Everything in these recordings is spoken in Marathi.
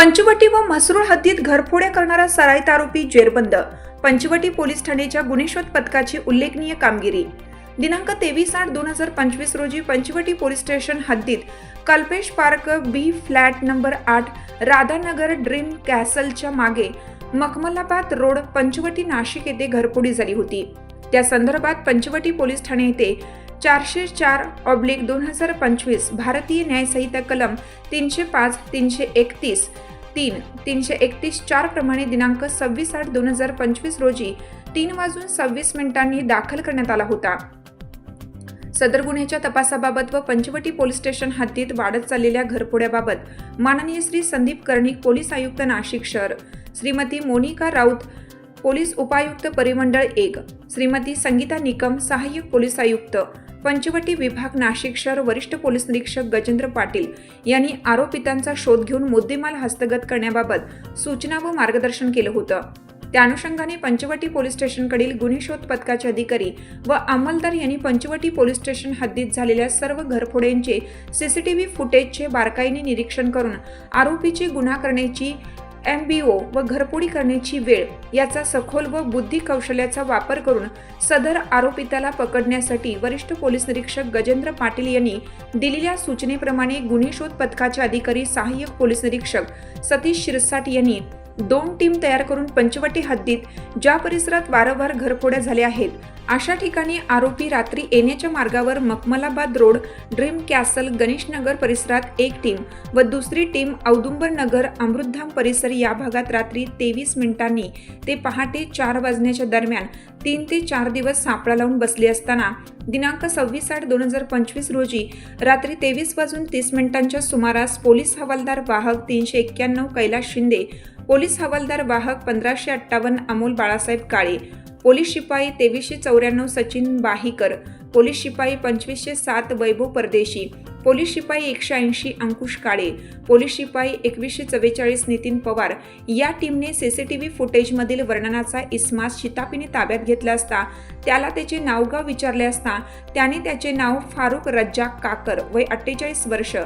पंचवटी व म्हसरूळ हद्दीत घरफोड्या करणारा सराईत आरोपी जेरबंद. पंचवटी पोलीस ठाण्याच्या गुन्हेशोध पथकाची उल्लेखनीय कामगिरी. दिनांक तेवीस आठ दोन हजार पंचवीस रोजी पंचवटी पोलीस स्टेशन हद्दीत Kalpesh park B flat number आठ राधानगर ड्रीम कॅसलच्या मागे मखमलाबाद रोड पंचवटी नाशिक येथे घरफोडी झाली होती. त्या संदर्भात पंचवटी पोलीस ठाणे येथे चारशे चार ऑब्लिक दोन हजार पंचवीस भारतीय न्यायसंहिता कलम तीनशे पाच तीनशे एकतीस तीन तीनशे एकतीस चार प्रमाणे दिनांक सव्वीस आठ दोन हजार पंचवीस रोजी तीन वाजून सव्वीस मिनिटांनी दाखल करण्यात आला होता. सदर गुन्ह्याच्या तपासाबाबत व पंचवटी पोलीस स्टेशन हद्दीत वाढत चाललेल्या घरफोड्याबाबत माननीय श्री संदीप कर्णिक पोलीस आयुक्त नाशिक शहर. श्रीमती मोनिका राऊत पोलीस उपायुक्त परिमंडळ एक. श्रीमती संगीता निकम सहाय्यक पोलीस आयुक्त. पंचवटी विभाग नाशिक शहर वरिष्ठ पोलीस निरीक्षक गजेंद्र पाटील यांनी आरोपितांचा शोध घेऊन मुद्देमाल हस्तगत करण्याबाबत सूचना व मार्गदर्शन केलं होतं. त्या अनुषंगाने पंचवटी पोलीस स्टेशनकडील गुन्हे शोध पथकाचे अधिकारी व अंमलदार यांनी पंचवटी पोलीस स्टेशन हद्दीत झालेल्या सर्व घरफोड्यांचे सीसीटीव्ही फुटेजचे बारकाईने निरीक्षण करून आरोपीची गुन्हा करण्याची एम बी ओ व घरपोडी करण्याची वेळ याचा सखोल व बुद्धी कौशल्याचा वापर करून सदर आरोपिताला पकडण्यासाठी वरिष्ठ पोलीस निरीक्षक गजेंद्र पाटील यांनी दिलेल्या सूचनेप्रमाणे गुन्हे शोध पथकाचे अधिकारी सहाय्यक पोलीस निरीक्षक सतीश शिरसाट यांनी दोन टीम तयार करून पंचवटी हद्दीत ज्या परिसरात वारंवार घरफोड्या झाल्या आहेत अशा ठिकाणी आरोपी रात्री येण्याच्या मार्गावर Makhmalabad road dream castle Ganeshnagar परिसरात एक टीम व दुसरी टीम औदुंबर नगर अमृतधाम परिसर या भागात रात्री तेवीस मिनिटांनी ते पहाटे चार वाजण्याच्या दरम्यान तीन ते चार दिवस सापळा लावून बसले असताना दिनांक सव्वीस आठ दोन हजार पंचवीस रोजी रात्री तेवीस वाजून तीस मिनिटांच्या सुमारास पोलीस हवालदार वाहक तीनशे एक्क्याण्णव कैलास शिंदे पोलीस हवालदार वाहक पंधराशे अठ्ठावन्न अमोल बाळासाहेब काळे पोलीस शिपाई तेवीसशे चौऱ्याण्णव सचिन बाहीकर पोलीस शिपाई पंचवीसशे सात वैभव परदेशी पोलीस शिपाई एकशे ऐंशी अंकुश काळे पोलीस शिपाई एकवीसशे चव्वेचाळीस नितीन पवार या टीमने सीसीटीव्ही फुटेजमधील वर्णनाचा इस्मास शितापीने ताब्यात घेतला असता त्याला त्याचे नावगाव विचारले असता त्याने त्याचे नाव फारुख रज्जाक काकर वय अठ्ठेचाळीस वर्ष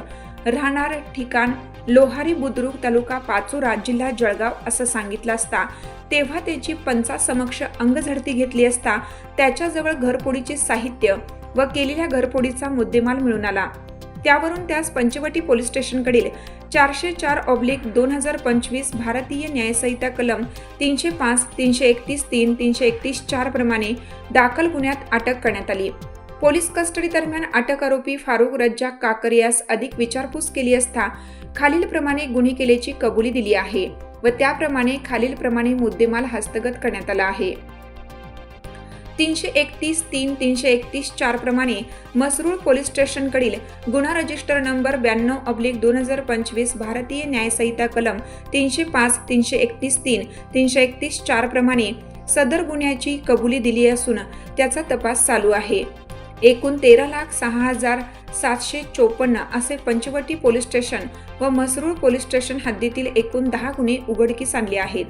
राहणार ठिकाण लोहारी बुद्रुक तालुका पाचोरा जिल्हा जळगाव असं सांगितलं असता. तेव्हा त्याची पंचासमक्ष अंगझडती घेतली असता त्याच्याजवळ घरपोडीचे साहित्य व केलेल्या घरपोडीचा मुद्देमाल मिळून आला. त्यावरून त्यास पंचवटी पोलीस स्टेशनकडील चारशे चार ऑब्लिक दोन हजार पंचवीस भारतीय न्यायसंहिता कलम तीनशे पाच तीनशे एकतीस तीन तीनशे एकतीस चार प्रमाणे दाखल गुन्ह्यात अटक करण्यात आली. पोलीस कस्टडी दरम्यान अटक आरोपी फारुख रज्जाक काकर यास अधिक विचारपूस केली असता खालीलप्रमाणे गुन्हे केल्याची कबुली दिली आहे व त्याप्रमाणे खालीलप्रमाणे मुद्देमाल हस्तगत करण्यात आला आहे. तीनशे एकतीस तीन तीनशे एकतीस चार प्रमाणे मसरूळ पोलीस स्टेशनकडील गुन्हा रजिस्टर नंबर ब्याण्णव अब्लिक दोन हजार पंचवीस भारतीय न्यायसंहिता कलम तीनशे पाच तीनशे एकतीस तीन तीनशे एकतीस चार प्रमाणे सदर गुन्ह्याची कबुली दिली असून त्याचा तपास चालू आहे. एकूण तेरा लाख सहा हजार सातशे चोपन्न असे पंचवटी पोलीस स्टेशन व मसरूळ पोलीस स्टेशन हद्दीतील एकूण दहा गुन्हे उघडकीस आणले आहेत.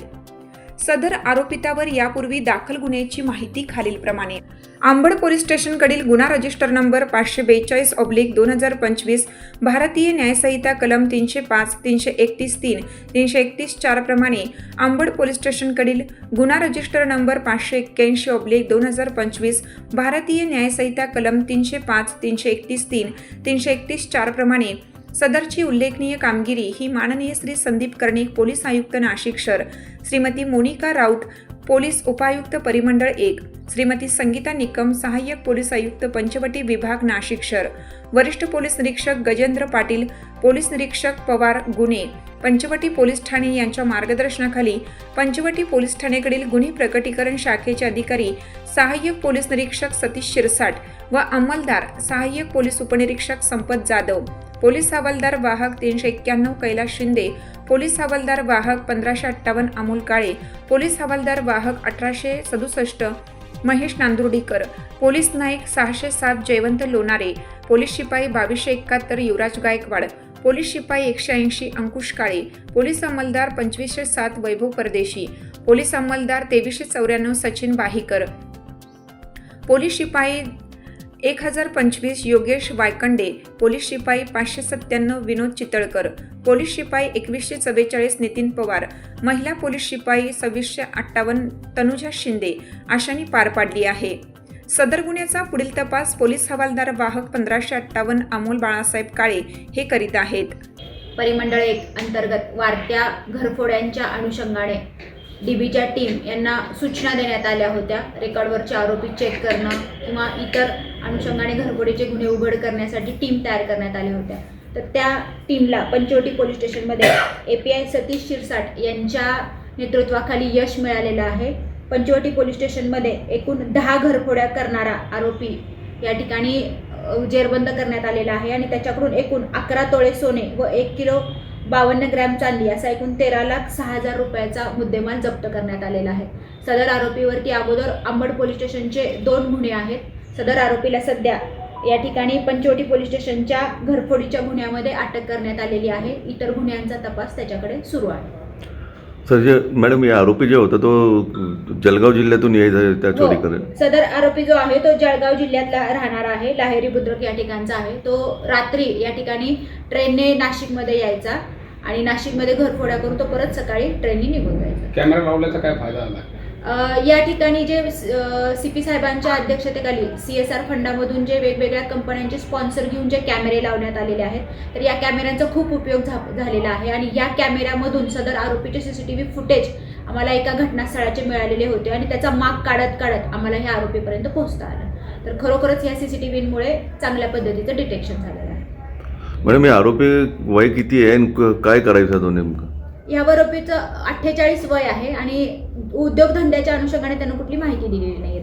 सदर आरोपितावर यापूर्वी दाखल गुन्ह्याची माहिती खालीलप्रमाणे. आंबड पोलीस स्टेशनकडील गुन्हा रजिस्टर नंबर पाचशे बेचाळीस ऑब्लिक दोन हजार पंचवीस भारतीय न्यायसंहिता कलम तीनशे पाच तीनशे एकतीस तीन तीनशे एकतीस चारप्रमाणे आंबड पोलीस स्टेशनकडील गुन्हा रजिस्टर नंबर पाचशे एक्क्याऐंशी ऑब्लिक दोन हजार पंचवीस भारतीय न्यायसंहिता कलम तीनशे पाच तीनशे एकतीस तीन तीनशे एकतीस चारप्रमाणे सदरची उल्लेखनीय कामगिरी ही माननीय श्री संदीप कर्णिक पोलीस आयुक्त नाशिक शहर श्रीमती मोनिका राऊत पोलीस उपायुक्त परिमंडळ एक श्रीमती संगीता निकम सहाय्यक पोलीस आयुक्त पंचवटी विभाग नाशिक शहर वरिष्ठ पोलीस निरीक्षक गजेंद्र पाटील पोलीस निरीक्षक पवार गुन्हे पंचवटी पोलीस ठाणे यांच्या मार्गदर्शनाखाली पंचवटी पोलीस ठाणेकडील गुन्हे प्रकटीकरण शाखेचे अधिकारी सहाय्यक पोलीस निरीक्षक सतीश शिरसाट व अंमलदार सहाय्यक पोलीस उपनिरीक्षक संपत जाधव. पोलीस हवालदार वाहक तीनशे एक्क्याण्णव कैलास शिंदे पोलीस हवालदार वाहक पंधराशे अठ्ठावन्न अमोल काळे पोलीस हवालदार वाहक अठराशे सदुसष्ट महेश नांदुर्डीकर पोलीस नाईक सहाशे सात जयवंत लोणारे पोलीस शिपाई बावीसशे एकाहत्तर युवराज गायकवाड पोलीस शिपाई एकशे ऐंशी अंकुश काळे पोलीस अंमलदार पंचवीसशे सात वैभव परदेशी पोलीस अंमलदार तेवीसशे चौऱ्याण्णव सचिन बाहीकर पोलीस शिपाई एक हजार पंचवीस योगेश वायकंडे पोलीस शिपाई पाचशे सत्त्याण्णव विनोद चितळकर पोलीस शिपाई एकवीसशे चव्वेचाळीस नितीन पवार महिला पोलीस शिपाई सव्वीसशे अठ्ठावन्न तनुजा शिंदे अशांनी पार पाडली आहे. सदर गुन्ह्याचा पुढील तपास पोलीस हवालदार वाहक पंधराशे अठ्ठावन्न अमोल बाळासाहेब काळे हे करीत आहेत. परिमंडळ एक अंतर्गत वाढत्या घरफोड्यांच्या अनुषंगाने डीबीच्या टीम यांना सूचना देण्यात आल्या होत्या. रेकॉर्डवरचे आरोपी चेक करणं किंवा इतर अनुषंगाने घरफोडीचे गुन्हे उघड करण्यासाठी टीम तयार करण्यात आल्या होत्या. तर त्या टीमला पंचवटी पोलीस स्टेशनमध्ये A P I Satish Shirsat यांच्या नेतृत्वाखाली यश मिळालेलं आहे. पंचवटी पोलीस स्टेशनमध्ये एकूण दहा घरफोड्या करणारा आरोपी या ठिकाणी जेरबंद करण्यात आलेला आहे आणि त्याच्याकडून एकूण अकरा तोळे सोने व एक किलो बावन्न ग्रॅम चांदी असा एकूण तेरा लाख सहा हजार रुपयाचा मुद्देमाल जप्त करण्यात आलेला आहे. सदर आरोपीवरती अगोदर अंबड पोलीस स्टेशनचे दोन गुन्हे आहेत. सदर आरोपीला सध्या या ठिकाणी पंचवटी पोलीस स्टेशनच्या घरफोडीच्या गुन्ह्यामध्ये अटक करण्यात आलेली आहे. इतर गुन्ह्यांचा तपास त्याच्याकडे सुरू आहे. सर जे मॅडम हे आरोपी जे होता तो जळगाव जिल्ह्यातून यायचा त्या चोरी हो. करेल सदर आरोपी जो आहे तो जळगाव जिल्ह्यातला राहणार आहे. लाहेरी बुद्रुक या ठिकाणचा आहे. तो रात्री या ठिकाणी ट्रेनने नाशिकमध्ये यायचा. आणि नाशिकमध्ये घरफोड्या करून तो परत सकाळी ट्रेनने निघून जायचा. कॅमेरा लावल्याचा काय फायदा झाला? या ठिकाणी जे सी पी साहेबांच्या अध्यक्षतेखाली सी एस आर फंडामधून जे वेगवेगळ्या कंपन्यांचे स्पॉन्सर घेऊन जे कॅमेरे लावण्यात आलेले आहेत तर या कॅमेऱ्यांचा खूप उपयोग झालेला आहे आणि या कॅमेऱ्यामधून सदर आरोपीचे सीसीटीव्ही फुटेज आम्हाला एका घटनास्थळाचे मिळालेले होते आणि त्याचा माग काढत काढत आम्हाला ह्या आरोपीपर्यंत पोहोचता आलं. तर खरोखरच या सीसीटीव्हीमुळे चांगल्या पद्धतीचं डिटेक्शन आहे मॅडम हे आरोपी वय किती आहे आणि क- काय करायचं तो नेमकं? या आरोपीचं अठ्ठेचाळीस वय आहे आणि उद्योगधंद्याच्या अनुषंगाने त्यांना कुठली माहिती दिलेली नाही. आहे